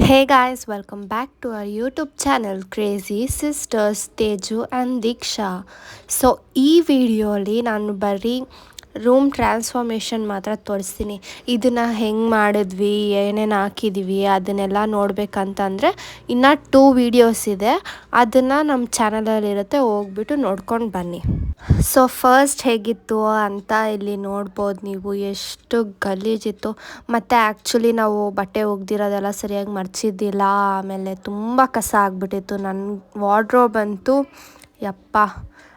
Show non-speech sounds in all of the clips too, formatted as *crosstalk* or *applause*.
hey guys welcome back to our YouTube channel crazy sisters Teju and Deeksha so ಈ ವಿಡಿಯೋಲಿ ನಾನು ಬರೀ room transformation ಮಾತ್ರ ತೋರಿಸ್ತೀನಿ. ಇದನ್ನು ಹೆಂಗೆ ಮಾಡಿದ್ವಿ, ಏನೇನು ಹಾಕಿದ್ವಿ, ಅದನ್ನೆಲ್ಲ ನೋಡಬೇಕಂತಂದರೆ ಇನ್ನು ಟೂ ವೀಡಿಯೋಸ್ ಇದೆ. ಅದನ್ನು ನಮ್ಮ ಚಾನಲಲ್ಲಿರುತ್ತೆ ಹೋಗ್ಬಿಟ್ಟು ನೋಡ್ಕೊಂಡು ಬನ್ನಿ. ಸೊ ಫಸ್ಟ್ ಹೇಗಿತ್ತು ಅಂತ ಇಲ್ಲಿ ನೋಡ್ಬೋದು ನೀವು. ಎಷ್ಟು ಗಲೀಜಿತ್ತು. ಮತ್ತು ಆ್ಯಕ್ಚುಲಿ ನಾವು ಬಟ್ಟೆ ಒಗ್ದಿರೋದೆಲ್ಲ ಸರಿಯಾಗಿ ಮರ್ಚಿದ್ದಿಲ್ಲ. ಆಮೇಲೆ ತುಂಬ ಕಸ ಆಗಿಬಿಟ್ಟಿತ್ತು. ನನ್ನ ವಾರ್ಡ್ರೋಬ್ ಅಂತೂ ಯಪ್ಪ.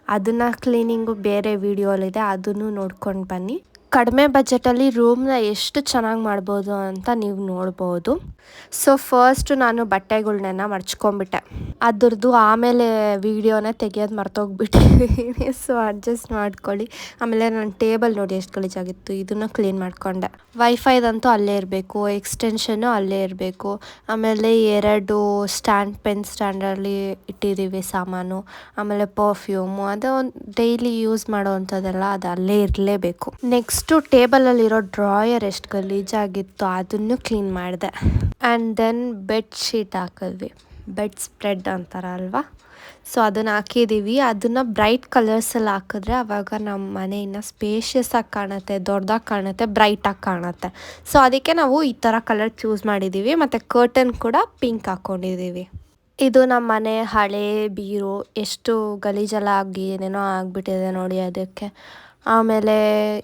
ಅದನ್ನು ಕ್ಲೀನಿಂಗು ಬೇರೆ ವಿಡಿಯೋಲಿದೆ ಅದನ್ನು ನೋಡ್ಕೊಂಡು ಬನ್ನಿ. ಕಡಿಮೆ ಬಜೆಟಲ್ಲಿ ರೂಮ್ನ ಎಷ್ಟು ಚೆನ್ನಾಗಿ ಮಾಡ್ಬೋದು ಅಂತ ನೀವು ನೋಡ್ಬೋದು. ಸೊ ಫಸ್ಟ್ ನಾನು ಬಟ್ಟೆಗಳನ್ನೆಲ್ಲ ಮರ್ಚ್ಕೊಂಬಿಟ್ಟೆ. ಅದ್ರದ್ದು ಆಮೇಲೆ ವೀಡಿಯೋನ ತೆಗಿಯೋದು ಮರ್ತೋಗ್ಬಿಟ್ಟಿದ್ದೀನಿ ಸೊ *laughs* ಅಡ್ಜಸ್ಟ್ ಮಾಡ್ಕೊಳ್ಳಿ. ಆಮೇಲೆ ನನ್ನ ಟೇಬಲ್ ನೋಡಿ ಎಷ್ಟು ಗಲೀಜಾಗಿತ್ತು, ಇದನ್ನು ಕ್ಲೀನ್ ಮಾಡಿಕೊಂಡೆ. ವೈಫೈದಂತೂ ಅಲ್ಲೇ ಇರಬೇಕು ಎಕ್ಸ್ಟೆನ್ಷನ್ನು ಅಲ್ಲೇ ಇರಬೇಕು. ಆಮೇಲೆ ಎರಡು ಸ್ಟ್ಯಾಂಡ್, ಪೆನ್ ಸ್ಟ್ಯಾಂಡಲ್ಲಿ ಇಟ್ಟಿದ್ದೀವಿ ಸಾಮಾನು. ಆಮೇಲೆ ಪರ್ಫ್ಯೂಮು ಅದು ಡೈಲಿ ಯೂಸ್ ಮಾಡೋವಂಥದ್ದೆಲ್ಲ ಅದು ಅಲ್ಲೇ ಇರಲೇಬೇಕು. ನೆಕ್ಸ್ಟು ಟೇಬಲಲ್ಲಿರೋ ಡ್ರಾಯರ್ ಎಷ್ಟು ಗಲೀಜಾಗಿತ್ತು ಅದನ್ನು ಕ್ಲೀನ್ ಮಾಡಿದೆ. ಆ್ಯಂಡ್ ದೆನ್ ಬೆಡ್ ಶೀಟ್ ಹಾಕಿದ್ವಿ. ಬೆಡ್ ಸ್ಪ್ರೆಡ್ ಅಂತಾರ ಅಲ್ವಾ? ಸೊ ಅದನ್ನು ಹಾಕಿದ್ದೀವಿ ಅದನ್ನು ಬ್ರೈಟ್ ಕಲರ್ಸಲ್ಲಿ ಹಾಕಿದ್ರೆ ಆವಾಗ ನಮ್ಮ ಮನೆ ಇನ್ನು ಸ್ಪೇಷಿಯಸ್ ಆಗಿ ಕಾಣುತ್ತೆ, ದೊಡ್ಡದಾಗಿ ಕಾಣುತ್ತೆ ಬ್ರೈಟಾಗಿ ಕಾಣುತ್ತೆ. ಸೊ ಅದಕ್ಕೆ ನಾವು ಈ ಥರ ಕಲರ್ ಚೂಸ್ ಮಾಡಿದ್ದೀವಿ ಮತ್ತು ಕರ್ಟನ್ ಕೂಡ ಪಿಂಕ್ ಹಾಕ್ಕೊಂಡಿದ್ದೀವಿ ಇದು ನಮ್ಮ ಮನೆ ಹಳೆ ಬೀರು. ಎಷ್ಟು ಗಲೀಜೆಲ್ಲ ಆಗಿ ಏನೇನೋ ಆಗಿಬಿಟ್ಟಿದೆ ನೋಡಿ ಅದಕ್ಕೆ. ಆಮೇಲೆ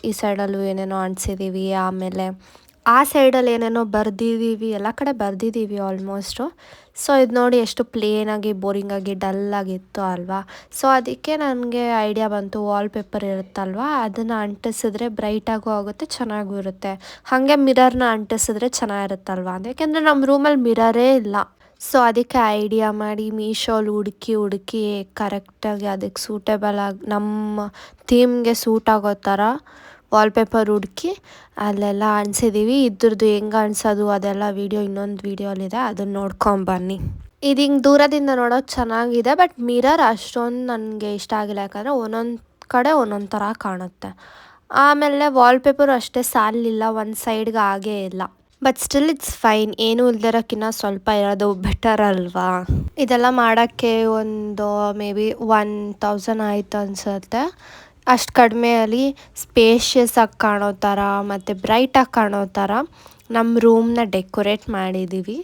ಈ ಸೈಡಲ್ಲೂ ಏನೇನೋ ಅಂಟಿಸಿದ್ದೀವಿ ಆಮೇಲೆ ಆ ಸೈಡಲ್ಲಿ ಏನೇನೋ ಬರೆದಿದ್ದೀವಿ ಎಲ್ಲ ಕಡೆ ಬರೆದಿದ್ದೀವಿ ಆಲ್ಮೋಸ್ಟು ಸೊ ಇದು ನೋಡಿ ಎಷ್ಟು ಪ್ಲೇನಾಗಿ ಬೋರಿಂಗಾಗಿ ಡಲ್ಲಾಗಿತ್ತು ಅಲ್ವಾ? ಸೊ ಅದಕ್ಕೆ ನನಗೆ ಐಡಿಯಾ ಬಂತು ವಾಲ್ಪೇಪರ್ ಇರುತ್ತಲ್ವಾ? ಅದನ್ನು ಅಂಟಿಸಿದ್ರೆ ಬ್ರೈಟಾಗೂ ಆಗುತ್ತೆ, ಚೆನ್ನಾಗೂ ಇರುತ್ತೆ. ಹಾಗೆ ಮಿರರ್ನ ಅಂಟಿಸಿದ್ರೆ ಚೆನ್ನಾಗಿರುತ್ತಲ್ವ? ಯಾಕೆಂದರೆ ನಮ್ಮ ರೂಮಲ್ಲಿ ಮಿರರೇ ಇಲ್ಲ. ಸೊ ಅದಕ್ಕೆ ಐಡಿಯಾ ಮಾಡಿ ಮೀಶೋಲಿ ಹುಡುಕಿ ಹುಡುಕಿ ಕರೆಕ್ಟಾಗಿ ಅದಕ್ಕೆ ಸೂಟೇಬಲ್ ಆಗಿ, ನಮ್ಮ ಥೀಮ್ಗೆ ಸೂಟ್ ಆಗೋ ಥರ ವಾಲ್ಪೇಪರ್ ಹುಡುಕಿ ಅಲ್ಲೆಲ್ಲ ಅಂಟಿಸಿದ್ದೀವಿ ಇದ್ರದ್ದು ಹೆಂಗೆ ಅನ್ಸೋದು ಅದೆಲ್ಲ ವೀಡಿಯೋ ಇನ್ನೊಂದು ವೀಡಿಯೋಲಿದೆ ಅದನ್ನು ನೋಡ್ಕೊಂಬನ್ನಿ ಇದು ಹಿಂಗೆ ದೂರದಿಂದ ನೋಡೋದು ಚೆನ್ನಾಗಿದೆ ಬಟ್ ಮಿರರ್ ಅಷ್ಟೊಂದು ನನಗೆ ಇಷ್ಟ ಆಗಿಲ್ಲ. ಯಾಕಂದರೆ ಒಂದೊಂದು ಕಡೆ ಒಂದೊಂದು ಥರ ಕಾಣುತ್ತೆ. ಆಮೇಲೆ ವಾಲ್ಪೇಪರು ಅಷ್ಟೇ ಸಾಲಿಲ್ಲ, ಒಂದು ಸೈಡ್ಗೆ ಆಗೇ ಇಲ್ಲ. ಬಟ್ ಸ್ಟಿಲ್ ಇಟ್ಸ್ ಫೈನ್ ಏನೂ ಇಲ್ದಿರೋಕ್ಕಿಂತ ಸ್ವಲ್ಪ ಇರೋದು ಬೆಟರ್ ಅಲ್ವಾ? ಇದೆಲ್ಲ ಮಾಡೋಕ್ಕೆ ಒಂದು ಮೇ ಬಿ ಒನ್ ತೌಸಂಡ್ ಆಯಿತು ಅನಿಸುತ್ತೆ. ಅಷ್ಟು ಕಡಿಮೆಯಲ್ಲಿ ಸ್ಪೇಷಿಯಸ್ಸಾಗಿ ಕಾಣೋ ಥರ ಮತ್ತು ಬ್ರೈಟಾಗಿ ಕಾಣೋ ಥರ ನಮ್ಮ ರೂಮ್ನ ಡೆಕೋರೇಟ್ ಮಾಡಿದ್ದೀವಿ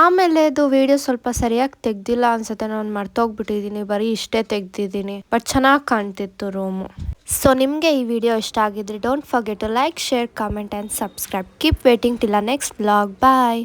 ಆಮೇಲೆ ಅದು ವಿಡಿಯೋ ಸ್ವಲ್ಪ ಸರಿಯಾಗಿ ತೆಗ್ದಿಲ್ಲ ಅನ್ಸುತ್ತೆ. ನಾನು ಮರ್ತೋಗ್ಬಿಟ್ಟಿದ್ದೀನಿ ಬರೀ ಇಷ್ಟೇ ತೆಗ್ದಿದ್ದೀನಿ ಬಟ್ ಚೆನ್ನಾಗಿ ಕಾಣ್ತಿತ್ತು ರೂಮು ಸೊ ನಿಮಗೆ ಈ ವಿಡಿಯೋ ಇಷ್ಟ ಆಗಿದ್ರೆ don't forget to like share comment and subscribe keep waiting till next blog bye